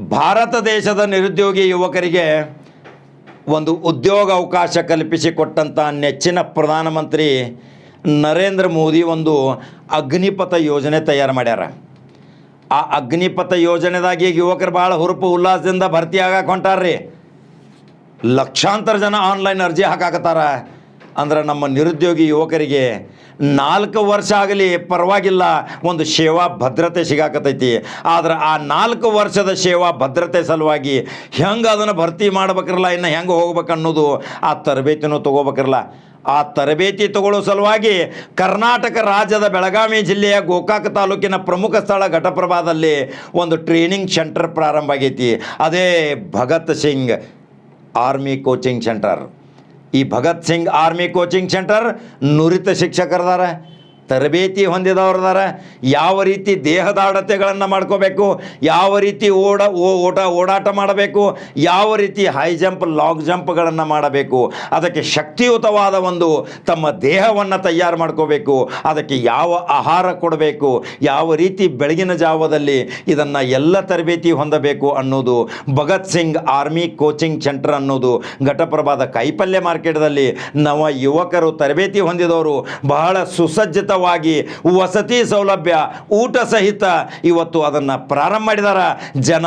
ಭಾರತ ದೇಶದ ನಿರುದ್ಯೋಗಿ ಯುವಕರಿಗೆ ಒಂದು ಉದ್ಯೋಗ ಅವಕಾಶ ಕಲ್ಪಿಸಿಕೊಟ್ಟಂಥ ನೆಚ್ಚಿನ ಪ್ರಧಾನಮಂತ್ರಿ ನರೇಂದ್ರ ಮೋದಿ ಒಂದು ಅಗ್ನಿಪಥ ಯೋಜನೆ ತಯಾರು ಮಾಡ್ಯಾರ. ಆ ಅಗ್ನಿಪಥ ಯೋಜನೆದಾಗಿ ಯುವಕರು ಭಾಳ ಹುರುಪು ಉಲ್ಲಾಸದಿಂದ ಭರ್ತಿ ಆಗಕ್ಕೆ ಹೊಂಟಾರ್ರಿ. ಲಕ್ಷಾಂತರ ಜನ ಆನ್ಲೈನ್ ಅರ್ಜಿ ಹಾಕಾಕತ್ತಾರ. ಅಂದ್ರೆ ನಮ್ಮ ನಿರುದ್ಯೋಗಿ ಯುವಕರಿಗೆ ನಾಲ್ಕು ವರ್ಷ ಆಗಲಿ ಪರವಾಗಿಲ್ಲ, ಒಂದು ಸೇವಾ ಭದ್ರತೆ ಸಿಗಾಕತೈತಿ. ಆದ್ರೆ ಆ ನಾಲ್ಕು ವರ್ಷದ ಸೇವಾ ಭದ್ರತೆ ಸಲುವಾಗಿ ಹೆಂಗೆ ಅದನ್ನು ಭರ್ತಿ ಮಾಡ್ಬೇಕಿರಲ್ಲ, ಇನ್ನು ಹೆಂಗೆ ಹೋಗ್ಬೇಕನ್ನೋದು ಆ ತರಬೇತಿನೂ ತೊಗೋಬೇಕಿರಲ್ಲ. ಆ ತರಬೇತಿ ತಗೊಳ್ಳೋ ಸಲುವಾಗಿ ಕರ್ನಾಟಕ ರಾಜ್ಯದ ಬೆಳಗಾವಿ ಜಿಲ್ಲೆಯ ಗೋಕಾಕ ತಾಲೂಕಿನ ಪ್ರಮುಖ ಸ್ಥಳ ಘಟಪ್ರಭಾದಲ್ಲಿ ಒಂದು ಟ್ರೈನಿಂಗ್ ಸೆಂಟರ್ ಪ್ರಾರಂಭ ಆಗೈತಿ. ಅದೇ Bhagat Singh army coaching centre ಈ Bhagat Singh army coaching centre ನುರಿತ ಶಿಕ್ಷಕರದಾರ ತರಬೇತಿ ಹೊಂದಿದವ್ರದಾರ. ಯಾವ ರೀತಿ ದೇಹದಾಢತೆಗಳನ್ನು ಮಾಡ್ಕೋಬೇಕು, ಯಾವ ರೀತಿ ಓಡ ಓಟ, ಓಡಾಟ ಮಾಡಬೇಕು, ಯಾವ ರೀತಿ ಹೈ ಜಂಪ್ ಲಾಂಗ್ ಜಂಪ್ಗಳನ್ನು ಮಾಡಬೇಕು, ಅದಕ್ಕೆ ಶಕ್ತಿಯುತವಾದ ಒಂದು ತಮ್ಮ ದೇಹವನ್ನು ತಯಾರು ಮಾಡ್ಕೋಬೇಕು, ಅದಕ್ಕೆ ಯಾವ ಆಹಾರ ಕೊಡಬೇಕು, ಯಾವ ರೀತಿ ಬೆಳಗಿನ ಜಾವದಲ್ಲಿ ಇದನ್ನು ಎಲ್ಲ ತರಬೇತಿ ಹೊಂದಬೇಕು ಅನ್ನೋದು Bhagat Singh army coaching centre ಅನ್ನೋದು ಘಟಪ್ರಭಾದ ಕಾಯಿಪಲ್ಯ ಮಾರ್ಕೆಟ್ದಲ್ಲಿ ನವ ಯುವಕರು ತರಬೇತಿ ಹೊಂದಿದವರು ಬಹಳ ಸುಸಜ್ಜಿತವಾಗಿ ವಸತಿ ಸೌಲಭ್ಯ, ಊಟ ಸಹಿತ ಇವತ್ತು ಅದನ್ನು ಪ್ರಾರಂಭ ಮಾಡಿದಾರ. ಜನ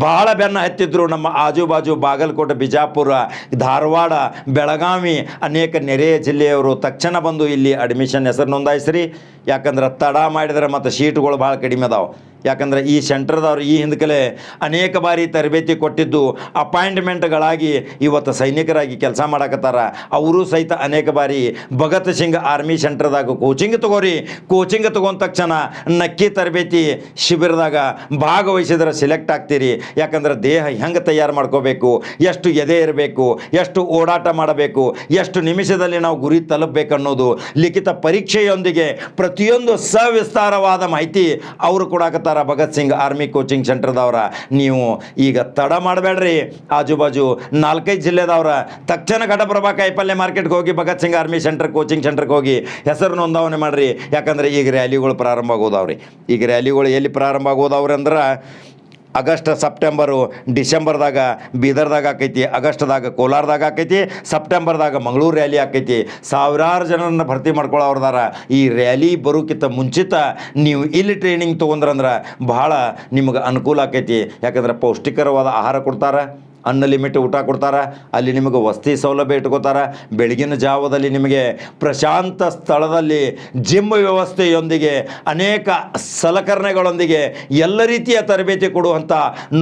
ಭಾಳ ಬೆನ್ನ ಹತ್ತಿದ್ರು. ನಮ್ಮ ಆಜುಬಾಜು ಬಾಗಲಕೋಟೆ, ಬಿಜಾಪುರ, ಧಾರವಾಡ, ಬೆಳಗಾವಿ ಅನೇಕ ನೆರೆಯ ಜಿಲ್ಲೆಯವರು ತಕ್ಷಣ ಬಂದು ಇಲ್ಲಿ ಅಡ್ಮಿಷನ್ ಹೆಸರು ನೋಂದಾಯಿಸ್ರಿ. ಯಾಕಂದ್ರೆ ತಡ ಮಾಡಿದರೆ ಮತ್ತು ಶೀಟ್ಗಳು ಭಾಳ ಕಡಿಮೆ ಅದಾವೆ. ಯಾಕಂದ್ರೆ ಈ ಸೆಂಟರ್ದವ್ರು ಈ ಹಿಂದಕಲೆ ಅನೇಕ ಬಾರಿ ತರಬೇತಿ ಕೊಟ್ಟಿದ್ದು ಅಪಾಯಿಂಟ್ಮೆಂಟ್ಗಳಾಗಿ ಇವತ್ತು ಸೈನಿಕರಾಗಿ ಕೆಲಸ ಮಾಡಕತ್ತಾರ. ಅವರು ಸಹಿತ ಅನೇಕ ಬಾರಿ ಭಗತ್ ಸಿಂಗ್ ಆರ್ಮಿ ಸೆಂಟರ್ದಾಗ ಕೋಚಿಂಗ್ ತಗೋರಿ ಕೋಚಿಂಗ್ ತಗೊಂಡ ತಕ್ಷಣ ನಕ್ಕಿ ತರಬೇತಿ ಶಿಬಿರದಾಗ ಭಾಗವಹಿಸಿದ್ರೆ ಸೆಲೆಕ್ಟ್ ಆಗ್ತೀರಿ. ಯಾಕಂದ್ರೆ ದೇಹ ಹೆಂಗೆ ತಯಾರು ಮಾಡ್ಕೋಬೇಕು, ಎಷ್ಟು ಎದೆ ಇರಬೇಕು, ಎಷ್ಟು ಓಡಾಟ ಮಾಡಬೇಕು, ಎಷ್ಟು ನಿಮಿಷದಲ್ಲಿ ನಾವು ಗುರಿ ತಲುಪಬೇಕು ಅನ್ನೋದು ಲಿಖಿತ ಪರೀಕ್ಷೆಯೊಂದಿಗೆ ಪ್ರತಿಯೊಂದು ಸವಿಸ್ತಾರವಾದ ಮಾಹಿತಿ ಅವರು ಕೊಡಾಕತ್ತಾರ. ಭಗತ್ ಸಿಂಗ್ ಆರ್ಮಿ ಕೋಚಿಂಗ್ ಸೆಂಟರ್ದವ್ರ ನೀವು ಈಗ ತಡ ಮಾಡಬೇಡ್ರಿ. ಆಜು ಬಾಜು ನಾಲ್ಕೈದು ಜಿಲ್ಲೆದವ್ರ. ತಕ್ಷಣ ಘಟಪ್ರಭಾ ಕಾಯಿಪಲ್ಯ ಮಾರ್ಕೆಟ್ಗೆ ಹೋಗಿ Bhagat Singh army centre coaching ಸೆಂಟರ್ಗೆ ಹೋಗಿ ಹೆಸರು ನೋಂದಾವಣೆ ಮಾಡಿರಿ. ಯಾಕಂದ್ರೆ ಈಗ ರ್ಯಾಲಿಗಳು ಪ್ರಾರಂಭ ಆಗೋದವ್ರಿ. ಈಗ ರ್ಯಾಲಿಗಳು ಎಲ್ಲಿ ಪ್ರಾರಂಭ ಆಗೋದವ್ರಿ ಅಂದ್ರೆ ಆಗಸ್ಟ್, ಸೆಪ್ಟೆಂಬರು, ಡಿಸೆಂಬರ್ದಾಗ ಬೀದರ್ದಾಗ ಆಕೈತಿ ಅಗಸ್ಟ್ದಾಗ ಕೋಲಾರದಾಗ ಆಕೈತಿ, ಸೆಪ್ಟೆಂಬರ್ದಾಗ ಮಂಗಳೂರು ರ್ಯಾಲಿ ಆಕೈತಿ. ಸಾವಿರಾರು ಜನರನ್ನು ಭರ್ತಿ ಮಾಡ್ಕೊಳ್ಳೋರ್ದಾರ ಈ ರ್ಯಾಲಿ ಬರೋಕ್ಕಿಂತ ಮುಂಚಿತ ನೀವು ಇಲ್ಲಿ ಟ್ರೈನಿಂಗ್ ತೊಗೊಂಡ್ರಂದ್ರೆ ಬಹಳ ನಿಮಗೆ ಅನುಕೂಲ ಆಕೈತಿ. ಯಾಕಂದ್ರೆ ಪೌಷ್ಟಿಕರವಾದ ಆಹಾರ ಕೊಡ್ತಾರೆ. ಅನ್ಲಿಮಿಟ್ ಊಟ ಕೊಡ್ತಾರೆ, ಅಲ್ಲಿ ನಿಮಗೆ ವಸತಿ ಸೌಲಭ್ಯ ಇಟ್ಕೋತಾರೆ. ಬೆಳಗಿನ ಜಾವದಲ್ಲಿ ನಿಮಗೆ ಪ್ರಶಾಂತ ಸ್ಥಳದಲ್ಲಿ ಜಿಮ್ ವ್ಯವಸ್ಥೆಯೊಂದಿಗೆ ಅನೇಕ ಸಲಕರಣೆಗಳೊಂದಿಗೆ ಎಲ್ಲ ರೀತಿಯ ತರಬೇತಿ ಕೊಡುವಂಥ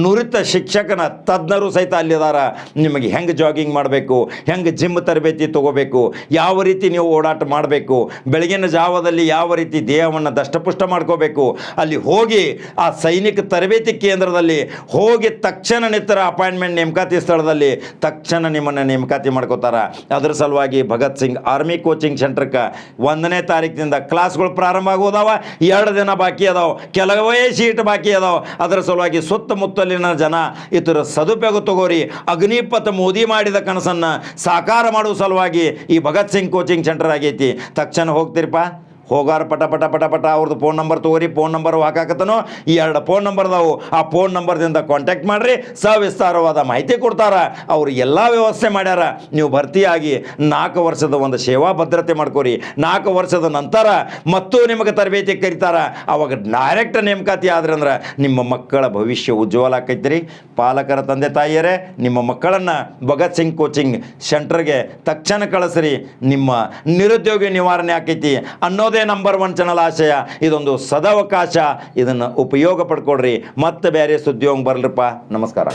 ನುರಿತ ಶಿಕ್ಷಕನ ತಜ್ಞರು ಸಹಿತ ಅಲ್ಲಿದಾರ. ನಿಮಗೆ ಹೆಂಗೆ ಜಾಗಿಂಗ್ ಮಾಡಬೇಕು, ಹೆಂಗೆ ಜಿಮ್ ತರಬೇತಿ ತಗೋಬೇಕು, ಯಾವ ರೀತಿ ನೀವು ಓಡಾಟ ಮಾಡಬೇಕು, ಬೆಳಗಿನ ಜಾವದಲ್ಲಿ ಯಾವ ರೀತಿ ದೇಹವನ್ನು ದಷ್ಟಪುಷ್ಟ ಮಾಡ್ಕೋಬೇಕು, ಅಲ್ಲಿ ಹೋಗಿ ಆ ಸೈನಿಕ ತರಬೇತಿ ಕೇಂದ್ರದಲ್ಲಿ ಹೋಗಿ ತಕ್ಷಣ ನಿತ್ತರ ಅಪಾಯಿಂಟ್ಮೆಂಟ್ ನೇಮಕಾತಿ ಸ್ಥಳದಲ್ಲಿ ತಕ್ಷಣ ನಿಮ್ಮನ್ನು ನೇಮಕಾತಿ ಮಾಡ್ಕೋತಾರ. ಅದ್ರ ಸಲುವಾಗಿ ಭಗತ್ ಸಿಂಗ್ ಆರ್ಮಿ ಕೋಚಿಂಗ್ ಸೆಂಟ್ರಕ್ಕೆ ಒಂದನೇ ತಾರೀಕಿನಿಂದ ಕ್ಲಾಸ್ಗಳು ಪ್ರಾರಂಭ ಆಗೋದಾವ ಎರಡು ದಿನ ಬಾಕಿ ಅದಾವ. ಕೆಲವೇ ಸೀಟ್ ಬಾಕಿ ಅದಾವ. ಅದರ ಸಲುವಾಗಿ ಸುತ್ತಮುತ್ತಲಿನ ಜನ ಇತರ ಸದುಪಯೋಗ ತಗೋರಿ, ಅಗ್ನಿಪಥ ಮೋದಿ ಮಾಡಿದ ಕನಸನ್ನು ಸಾಕಾರ ಮಾಡುವ ಸಲುವಾಗಿ ಈ ಭಗತ್ ಸಿಂಗ್ ಕೋಚಿಂಗ್ ಸೆಂಟರ್ ಆಗೈತಿ. ತಕ್ಷಣ ಹೋಗ್ತೀರಿಪ್ಪ ಹೋಗಾರ, ಪಟ ಪಟ ಪಟ ಪಟ, ಅವ್ರದ್ದು ಫೋನ್ ನಂಬರ್ ತಗೋರಿ ಫೋನ್ ನಂಬರ್ ಹಾಕಾಕತ್ತನೋ. ಈ ಎರಡು ಫೋನ್ ನಂಬರ್ ಅದಾವು. ಆ ಫೋನ್ ನಂಬರ್ದಿಂದ ಕಾಂಟ್ಯಾಕ್ಟ್ ಮಾಡಿರಿ, ಸವಿಸ್ತಾರವಾದ ಮಾಹಿತಿ ಕೊಡ್ತಾರ. ಅವ್ರು ಎಲ್ಲ ವ್ಯವಸ್ಥೆ ಮಾಡ್ಯಾರ. ನೀವು ಭರ್ತಿಯಾಗಿ ನಾಲ್ಕು ವರ್ಷದ ಒಂದು ಸೇವಾ ಭದ್ರತೆ ಮಾಡ್ಕೋರಿ. ನಾಲ್ಕು ವರ್ಷದ ನಂತರ ಮತ್ತು ನಿಮಗೆ ತರಬೇತಿ ಕರಿತಾರ. ಅವಾಗ ಡೈರೆಕ್ಟ್ ನೇಮಕಾತಿ ಆದ್ರಂದ್ರೆ ನಿಮ್ಮ ಮಕ್ಕಳ ಭವಿಷ್ಯ ಉಜ್ವಲ ಆಕೈತ್ರಿ. ಪಾಲಕರ ತಂದೆ ತಾಯಿಯರೇ, ನಿಮ್ಮ ಮಕ್ಕಳನ್ನು ಭಗತ್ ಸಿಂಗ್ ಕೋಚಿಂಗ್ ಸೆಂಟರ್ಗೆ ತಕ್ಷಣ ಕಳಿಸ್ರಿ. ನಿಮ್ಮ ನಿರುದ್ಯೋಗ ನಿವಾರಣೆ ಆಕೈತಿ ಅನ್ನೋದೇ ನಂಬರ್ ಒನ್ ಚಾನಲ್ ಆಶಯ ಇದೊಂದು ಸದಾವಕಾಶ. ಇದನ್ನು ಉಪಯೋಗ ಪಡ್ಕೊಡ್ರಿ ಮತ್ತೆ ಬೇರೆ ಸುದ್ದಿಯೋಗ ಬರ್ಲಪ್ಪ. ನಮಸ್ಕಾರ.